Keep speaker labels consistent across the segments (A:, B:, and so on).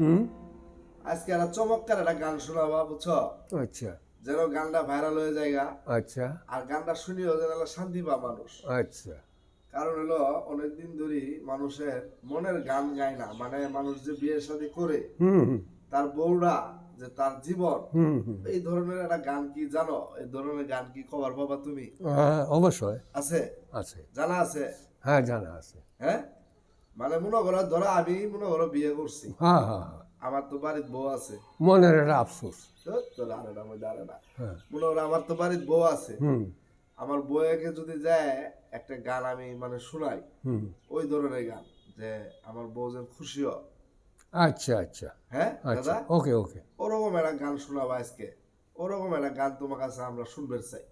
A: হুম?
B: আজকে একটা চমৎকার একটা গান শোনাবা বুঝছ?
A: আচ্ছা।
B: যেন গানটা ভাইরাল হয়ে জায়গা
A: আচ্ছা।
B: আর গানটা শুনিও যেন শান্তি পা মানুষ।
A: আচ্ছা।
B: কারণ হলো অনেকদিন ধরেই মানুষের মনের গান গায় না। মানে মানুষ যে বিয়ের সাথে করে তার বউরা যে তার জীবন এই ধরনের একটা গান কি জানো? এই ধরনের গান কি খবর পাবা তুমি?
A: অবশ্যই।
B: আছে?
A: আছে।
B: জানা আছে?
A: হ্যাঁ জানা আছে।
B: হ্যাঁ? মানে মনে করো ধরো আমি মনে করো বিয়ে করছি।
A: হ্যাঁ হ্যাঁ হ্যাঁ।
B: আমার তো বাড়ির বউ আছে।
A: মনের একটা আফসোস।
B: তোর আরে না, মধ্যে আরে না। মনে করো আমার তো বাড়ির বউ আছে। আমার বউকে যদি যায় একটা গান আমি মানে শোনাই। ওই ধরনের গান যে আমার বউ যেন খুশি হয়।
A: আচ্ছা আচ্ছা।
B: হ্যাঁ
A: আচ্ছা।
B: দাদা?
A: ওকে ওকে।
B: ওরকম একটা গান শোনাবা আজকে। ওরকম একটা গান তোমার কাছে আমরা শুনবে চাই।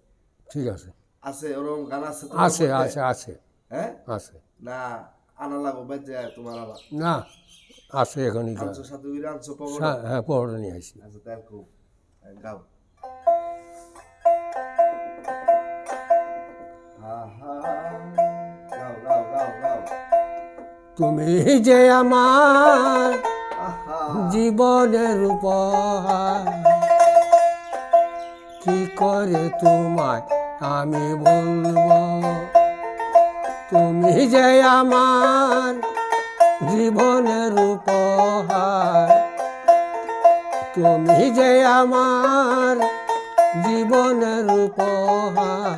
A: ঠিক আছে।
B: আছে ওরকম গান আছে
A: আছে আছে আছে।
B: হ্যাঁ?
A: আছে।
B: না আনা লাগো বাজে তোমার আবার।
A: না আছে এখনই গান
B: আনছো সাথে আনছো পাবো
A: হ্যাঁ হ্যাঁ নিয়ে আসি।
B: আচ্ছা তার খুব গাও
A: তুমি যে আমার জীবনের উপহার কি করে তোমায় আমি বলব? তুমি যে আমার জীবনের উপহার, তুমি যে আমার জীবনের উপহার,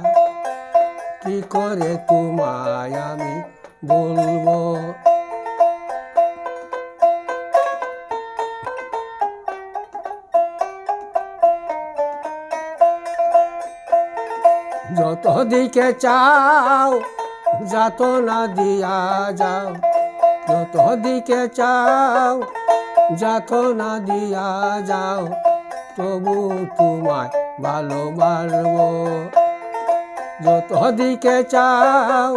A: কি করে তোমায় আমি বলব? যত দিকে চাও যাত না দিয়া যাও যত দিকে চাও যাত না দিয়া যাও, তবু তোমায় ভালোবাসবো। যত দিকে চাও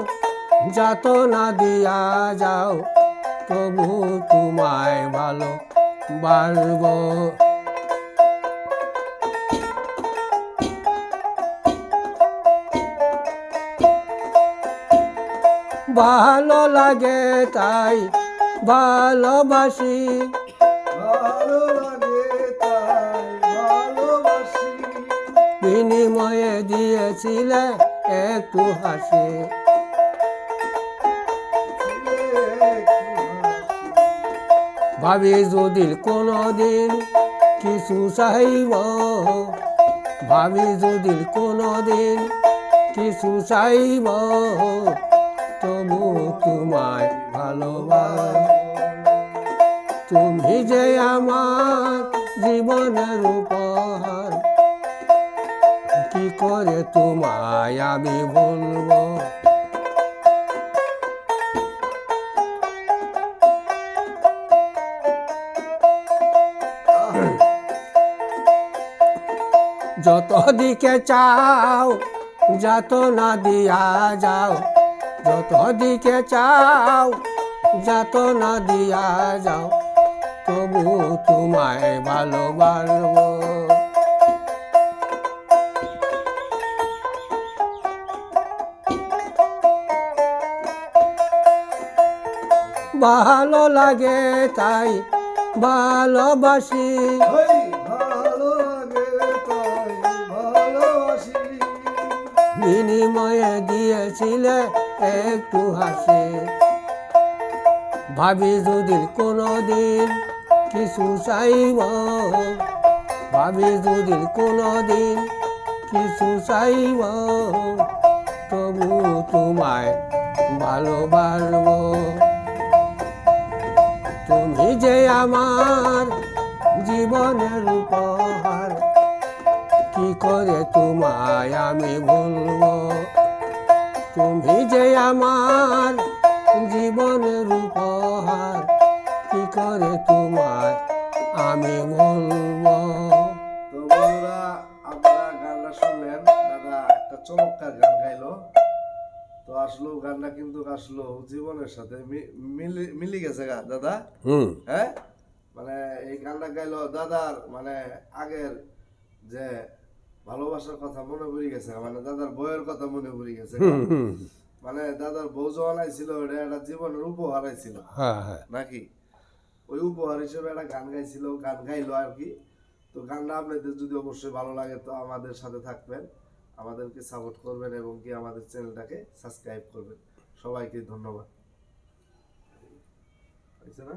A: যাত না দিয়া যাও, তবু তোমায় ভালো বাড়বো ভালো লাগে তাই ভালোবাসি। বিনিময়ে দিয়েছিলে একটু হাসি। ভাবি যদি কোনো দিন কিছু চাইব, ভাবি যদি কোনো দিন কিছু চাইব তোমায় ভালোবাস। তুমি যে আমার জীবনের উপহার, কি করে তোমায় আমি বলব যত দিকে চাও, যত না দিয়া যাও যত দিকে চাও যত না দিয়া যাও তবু তোমায় ভালোবাসবো। ভালো লাগে তাই ভালোবাসি।
B: ওই ভালো লাগে তাই ভালোবাসি।
A: বিনিময়ে দিয়েছিলে একটু হাসি। ভাবি যদি কোনো দিন কিছু চাইব, ভাবি যদি কোনো দিন কিছু চাইব, তবু তোমায় ভালোবাসবো। তুমি যে আমার জীবনের উপহার, কি করে তোমায় আমি বলব তুমি যে আমার জীবনের উপহার। কি করে তোমায় আমি বলব।
B: তো বন্ধুরা আপনারা গানটা শুনলেন। দাদা একটা চমৎকার গান গাইলো। তো আসলো গানটা কিন্তু আসলো জীবনের সাথে মিলি গেছে গা দাদা।
A: হুম।
B: হ্যাঁ? মানে এই গানটা গাইলো দাদার মানে আগের যে ভালোবাসার কথা মনে পড়ে গেছে মানে দাদার বইয়ের কথা মনে পড়ে গেছে। মানে দাদার বউ জওয়ান আইছিল এটা একটা জীবনের উপহার আইছিল।
A: হ্যাঁ হ্যাঁ।
B: নাকি? ওই উপহার হিসেবে একটা গান গাইছিল গান গাইলো আর কি। তো গানটা আপনাদের যদি অবশ্যই ভালো লাগে তো আমাদের সাথে থাকবেন আমাদেরকে সাপোর্ট করবেন এবং কি আমাদের চ্যানেলটাকে সাবস্ক্রাইব করবেন। সবাইকে ধন্যবাদ। না?